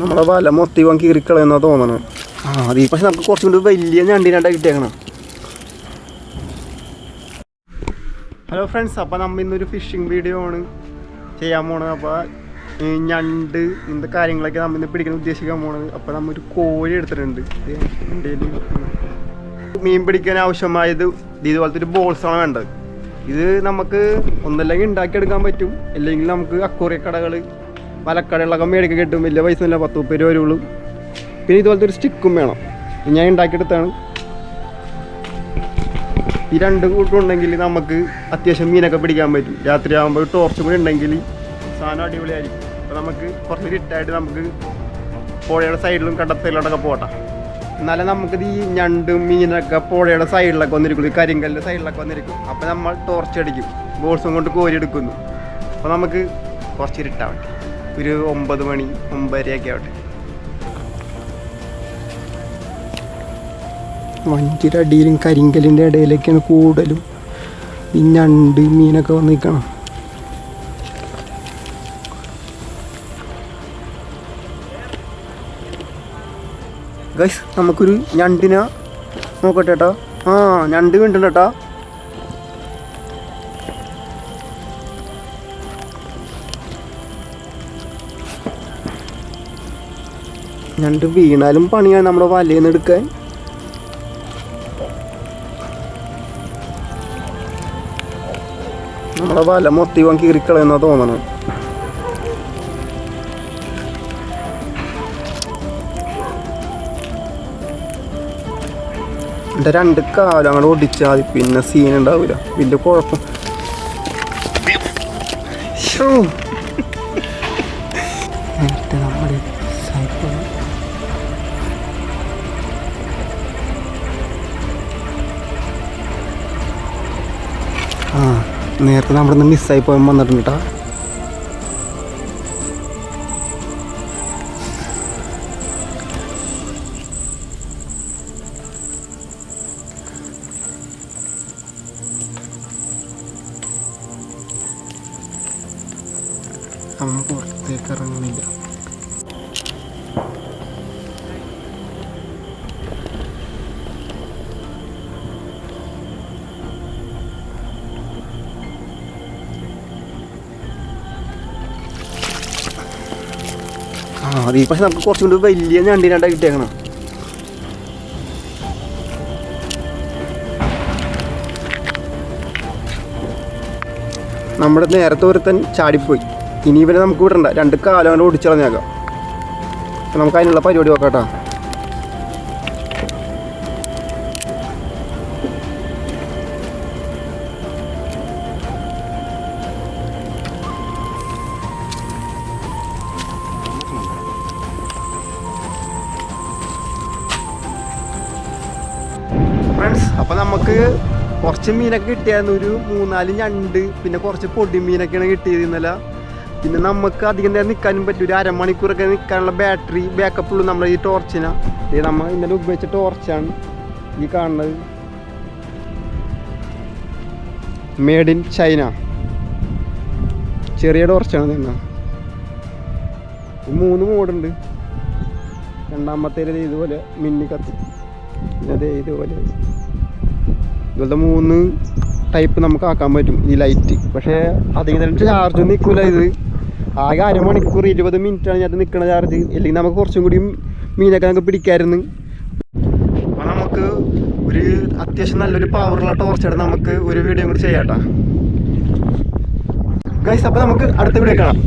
നമ്മുടെ വല മൊത്തം ഇവൻ കീറിക്കളയെന്നാ തോന്നണത് ആ അത് പക്ഷെ നമുക്ക് കുറച്ചും കൂടി വലിയ ഞണ്ടിനായിട്ട് കിട്ടിയേക്കണം. ഹലോ ഫ്രണ്ട്സ് അപ്പോൾ നമ്മൾ ഇന്നൊരു ഫിഷിംഗ് വീഡിയോ ആണ് ചെയ്യാൻ പോണത് അപ്പോൾ ഞണ്ട് ഇന്ന കാര്യങ്ങളൊക്കെ നമ്മൾ ഇന്ന് പിടിക്കാൻ ഉദ്ദേശിക്കാൻ പോണത് അപ്പോൾ നമ്മൊരു ഒരു കോഴി എടുത്തിട്ടുണ്ട്. മീൻ പിടിക്കാൻ ആവശ്യമായത് ഇത് ഇതുപോലത്തെ ഒരു ബോൾസാണ് വേണ്ടത്. ഇത് നമുക്ക് ഒന്നല്ലെങ്കിൽ ഉണ്ടാക്കിയെടുക്കാൻ പറ്റും. അല്ലെങ്കിൽ നമുക്ക് അക്കൂറിയ കടകൾ വലക്കടകളിലൊക്കെ മേടിക്കാൻ കിട്ടും. വലിയ പൈസ ഇല്ല പത്ത് മുപ്പത് രൂപ വരുള്ളൂ പിന്നെ ഇതുപോലത്തെ ഒരു സ്റ്റിക്കും വേണം. ഞാൻ ഉണ്ടാക്കിയെടുത്താണ് ഈ രണ്ട് കൂട്ടം ഉണ്ടെങ്കിൽ നമുക്ക് അത്യാവശ്യം മീനൊക്കെ പിടിക്കാൻ പറ്റും. രാത്രി ആകുമ്പോൾ ടോർച്ചും കൂടി ഉണ്ടെങ്കിൽ സാധനം അടിപൊളിയായിരിക്കും. അപ്പോൾ നമുക്ക് കുറച്ച് ഇട്ടായിട്ട് നമുക്ക് പുഴയുടെ സൈഡിലും കടത്തയിലോട്ടൊക്കെ പോട്ടെ. എന്നാലും നമുക്കിത് ഈ ഞണ്ടും മീനൊക്കെ പുഴയുടെ സൈഡിലൊക്കെ വന്നിരിക്കും. ഈ കരിങ്കല്ലിന്റെ സൈഡിലൊക്കെ വന്നിരിക്കും. അപ്പോൾ നമ്മൾ ടോർച്ച് അടിക്കും. ബോൾസും കൊണ്ട് കോരി എടുക്കുന്നു. അപ്പോൾ നമുക്ക് കുറച്ച് ഇരുട്ടാവട്ടെ ഒരു ഒമ്പത് മണി ഒമ്പതരയൊക്കെ ആവട്ടെ. വഞ്ചിയുടെ അടിയിലും കരിങ്കലിന്റെ ഇടയിലൊക്കെയാണ് കൂടുതലും ഈ ഞണ്ട് മീനൊക്കെ വന്ന് നിൽക്കണം ഗൈസ് നമുക്കൊരു ഞണ്ടിനെ നോക്കട്ടെ കേട്ടോ ആ ഞണ്ട് വീണ്ടുണ്ട് ഏട്ടാ ഞണ്ട് വീണാലും പണിയാണ് നമ്മുടെ വലയിൽ നിന്ന് എടുക്കാൻ. നമ്മുടെ വല മൊത്തം കീറിക്കളയെന്നാ തോന്നണം. എന്റെ രണ്ട് കാലം അങ്ങോട്ട് ഒടിച്ചാൽ മതി പിന്നെ സീൻ ഉണ്ടാവില്ല വലിയ കുഴപ്പം. ആ നേരത്തെ നമ്മുടെ നിന്ന് മിസ്സായി പോകാൻ വന്നിട്ടുണ്ട് കേട്ടോ അവൻ പുറത്തേക്ക് ഇറങ്ങുന്നില്ല. ആ അത് പക്ഷെ നമുക്ക് കുറച്ചും കൂടി വലിയ ഞണ്ടിനാണ്ടാ കിട്ടിയേക്കണം. നമ്മുടെ നേരത്തെ ഒരുത്തൻ ചാടിപ്പോയി. ഇനി ഇവനെ നമുക്ക് വിടണ്ട. രണ്ട് കാലം കൊണ്ട് ഓടിച്ചളഞ്ഞേക്കാം. നമുക്ക് അതിനുള്ള പരിപാടി നോക്കാം ഫ്രണ്ട്സ് അപ്പോൾ നമുക്ക് കുറച്ച് മീനൊക്കെ കിട്ടിയായിരുന്നു. ഒരു മൂന്നാൽ ഞണ്ട് പിന്നെ കുറച്ച് പൊടി മീനൊക്കെയാണ് കിട്ടിയത് ഇന്നലെ. പിന്നെ നമുക്ക് അധികം നേരം നിൽക്കാനും പറ്റും ഒരു അരമണിക്കൂറൊക്കെ നിൽക്കാനുള്ള ബാറ്ററി ബാക്കപ്പ് ഉള്ളൂ നമ്മുടെ ഈ ടോർച്ചിനാണ് ഇത് നമ്മൾ ഇന്നലെ ഉപയോഗിച്ച ടോർച്ചാണ് ഈ കാണുന്നത്. മേഡ് ഇൻ ചൈന ചെറിയ ടോർച്ചാണ് നിന്ന മൂന്ന് മോഡുണ്ട് രണ്ടാമത്തേത് ഇതുപോലെ മിന്നി കത്തി. പിന്നെ ഇതുപോലെ ഇതുപോലത്തെ മൂന്ന് ടൈപ്പ് നമുക്ക് ആക്കാൻ പറ്റും ഈ ലൈറ്റ് പക്ഷേ അധികം ചാർജ് നിൽക്കില്ല ഇത്. ആകെ അരമണിക്കൂർ ഇരുപത് മിനിറ്റാണ് ഞാൻ നിൽക്കുന്ന ചാർജ് അല്ലെങ്കിൽ നമുക്ക് കുറച്ചും കൂടി മീനൊക്കെ നമുക്ക് പിടിക്കാമായിരുന്നു അപ്പോൾ നമുക്ക് ഒരു അത്യാവശ്യം നല്ലൊരു പവറുള്ള ടോർച്ചായിട്ട് നമുക്ക് ഒരു വീഡിയോ കൂടി ചെയ്യാട്ടാ ഗൈസ് അപ്പോൾ നമുക്ക് അടുത്ത വീഡിയോ കാണാം.